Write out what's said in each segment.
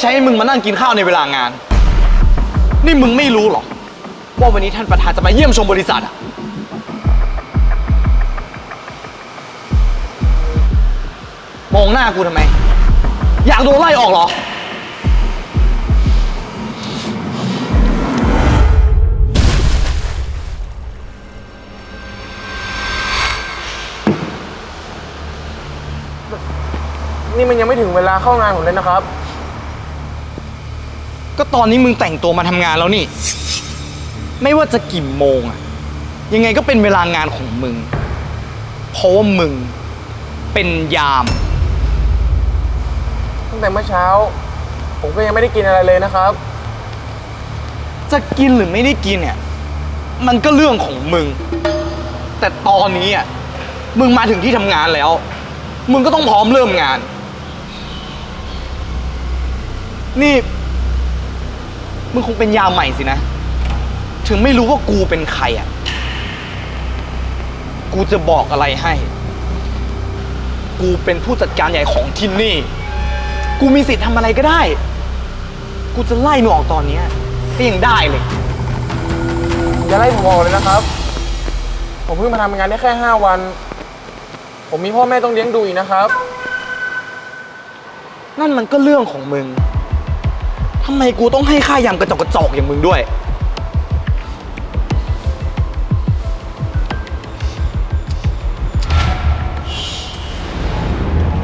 ใช้ให้มึงมานั่งกินข้าวในเวลางาน นี่มึงไม่รู้หรอ ว่าวันนี้ท่านประธานจะมาเยี่ยมชมบริษัทอะมองหน้ากูทำไม อยากโดนไล่ออกเหรอ นี่มันยังไม่ถึงเวลาเข้างานผมเลยนะครับ ก็ตอนนี้มึงแต่งตัวมาทำงานแล้วนี่ ไม่ว่าจะกี่โมงอะยังไงก็เป็นเวลางานของมึง เพราะว่ามึงเป็นยาม ตั้งแต่เมื่อเช้า ผมก็ยังไม่ได้กินอะไรเลยนะครับ จะกินหรือไม่ได้กินเนี่ย มันก็เรื่องของมึง แต่ตอนนี้อะ มึงมาถึงที่ทำงานแล้ว มึงก็ต้องพร้อมเริ่มงาน นี่ มึงคงเป็นยามใหม่สินะ ถึงไม่รู้ว่ากูเป็นใครอะ กูจะบอกอะไรให้ กูเป็นผู้จัดการใหญ่ของที่นี่ กูมีสิทธิ์ทำอะไรก็ได้ กูจะไล่มึงออกตอนเนี้ยก็ยังได้เลย อย่าไล่ผมออกเลยนะครับ ผมเพิ่งมาทำงานได้แค่ 5 วัน ผมมีพ่อแม่ต้องเลี้ยงดูอีกนะครับ นั่นมันก็เรื่องของมึง ทำไมกูต้องให้ค่ายำกระจอกกระจอกอย่างมึงด้วย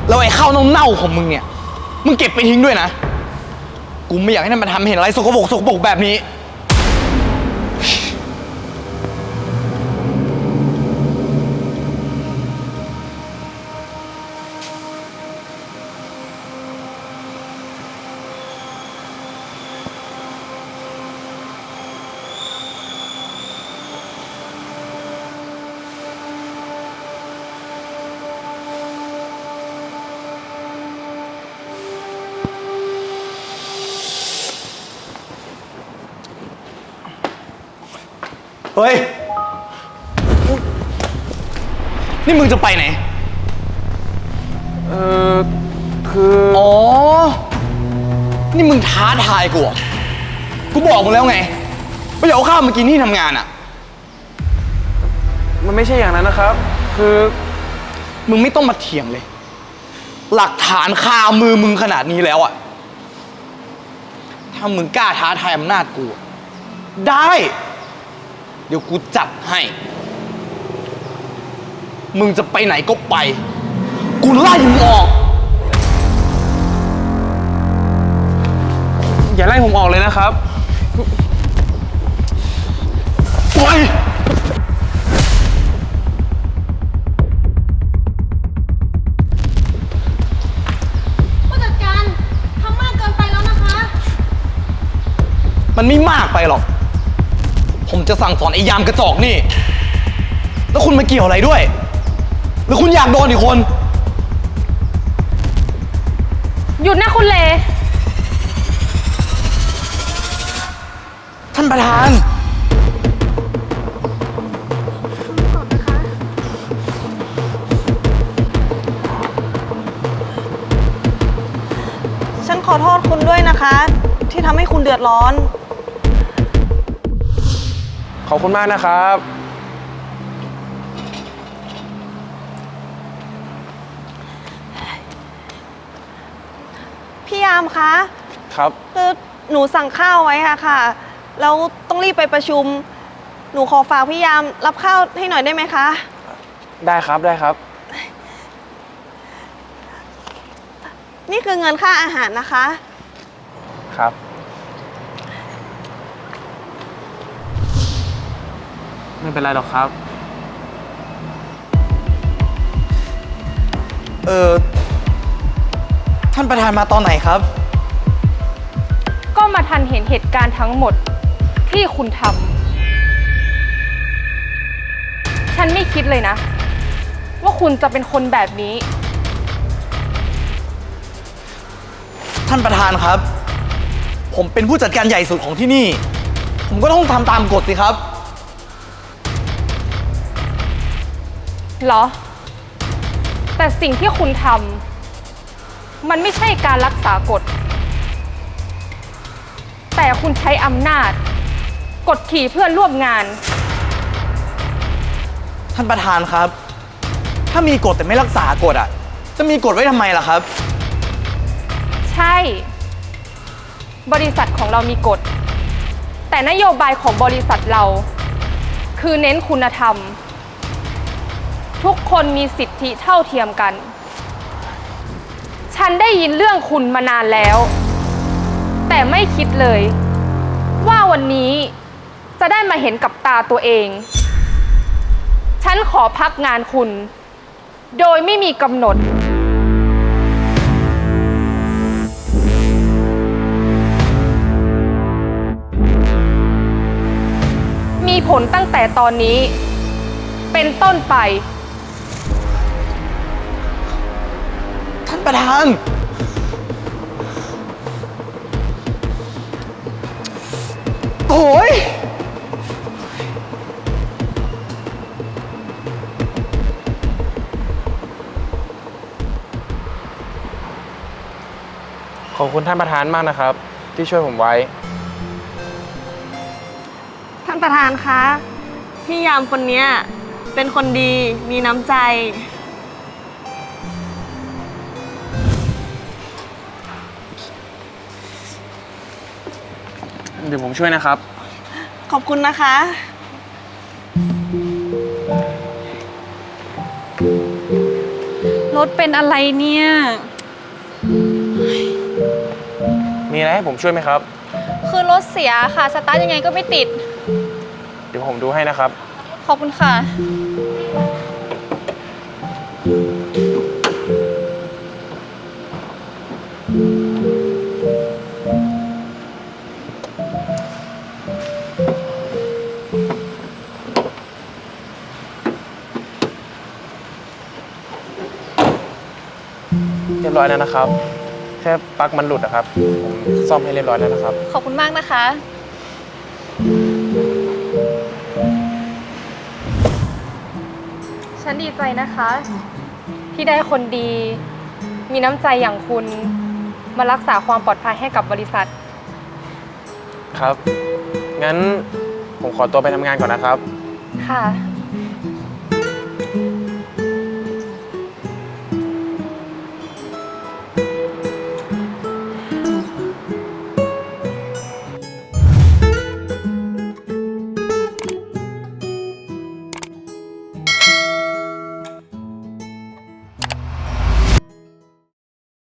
แล้วไอ้ข้าวเน่าๆของมึงเนี่ย มึงเก็บไปทิ้งด้วยนะ กูไม่อยากให้นั่นมาทำเห็นอะไรสกปรกสกปรกแบบนี้ เฮ้ย นี่มึงจะไปไหน เออคืออ๋อ นี่มึงท้าทายกูเหรอกูบอกมึงแล้วไงว่าอย่าเอาข้าวมากินที่ทำงานอะ มันไม่ใช่อย่างนั้นนะครับ คือมึงไม่ต้องมาเถียงเลย หลักฐานคามือมึงขนาดนี้แล้วอะ ถ้ามึงกล้าท้าทายอำนาจกูอะได้ เดี๋ยวกูจัดให้ มึงจะไปไหนก็ไป กูไล่มึงออก อย่าไล่ผมออกเลยนะครับปล่อยผู้จัดการทำมากเกินไปแล้วนะคะ มันไม่มากไปหรอก ผมจะสั่งสอนไอ้ยามกระจอกนี่ แล้วคุณมาเกี่ยวอะไรด้วยหรือคุณอยากโดนอีกคน หยุดนะคุณเล ท่านประธาน ฉันขอโทษคุณด้วยนะคะ ที่ทำให้คุณเดือดร้อน ขอบคุณมากนะครับ พี่ยามคะครับคือหนูสั่งข้าวไว้ค่ะค่ะแล้วต้องรีบไปประชุม หนูขอฝากพี่ยามรับข้าวให้หน่อยได้ไหมคะ ได้ครับได้ครับ นี่คือเงินค่าอาหารนะคะ ครับ ไม่เป็นไรหรอกครับ เออท่านประธานมาตอนไหนครับ ก็มาทันเห็นเหตุการณ์ทั้งหมดที่คุณทำ ฉันไม่คิดเลยนะ ว่าคุณจะเป็นคนแบบนี้ ท่านประธานครับ ผมเป็นผู้จัดการใหญ่สุดของที่นี่ ผมก็ต้องทำตามกฎสิครับ เหรอ แต่สิ่งที่คุณทำมันไม่ใช่การรักษากฎ แต่คุณใช้อำนาจ กดขี่เพื่อนร่วมงาน ท่านประธานครับ ถ้ามีกฎแต่ไม่รักษากฎอะ จะมีกฎไว้ทำไมล่ะครับ ใช่ บริษัทของเรามีกฎ แต่นโยบายของบริษัทเรา คือเน้นคุณธรรม ทุกคนมีสิทธิเท่าเทียมกัน ฉันได้ยินเรื่องคุณมานานแล้ว แต่ไม่คิดเลย ว่าวันนี้จะได้มาเห็นกับตาตัวเอง ฉันขอพักงานคุณ โดยไม่มีกำหนด มีผลตั้งแต่ตอนนี้ เป็นต้นไป ประธาน โอ้ยขอบคุณท่านประธานมากนะครับ ที่ช่วยผมไว้ ท่านประธานคะ พี่ยามคนเนี้ยเป็นคนดี มีน้ำใจ เดี๋ยวผมช่วยนะครับ ขอบคุณนะคะ รถเป็นอะไรเนี่ย มีอะไรให้ผมช่วยไหมครับ คือรถเสียค่ะ สตาร์ทยังไงก็ไม่ติด เดี๋ยวผมดูให้นะครับ ขอบคุณค่ะ เรียบร้อยแล้วนะครับ แค่ปลั๊กมันหลุดนะครับ ผมซ่อมให้เรียบร้อยแล้วนะครับ ขอบคุณมากนะคะ ฉันดีใจนะคะ ที่ได้คนดี มีน้ำใจอย่างคุณ มารักษาความปลอดภัยให้กับบริษัท ครับ งั้นผมขอตัวไปทำงานก่อนนะครับ ค่ะ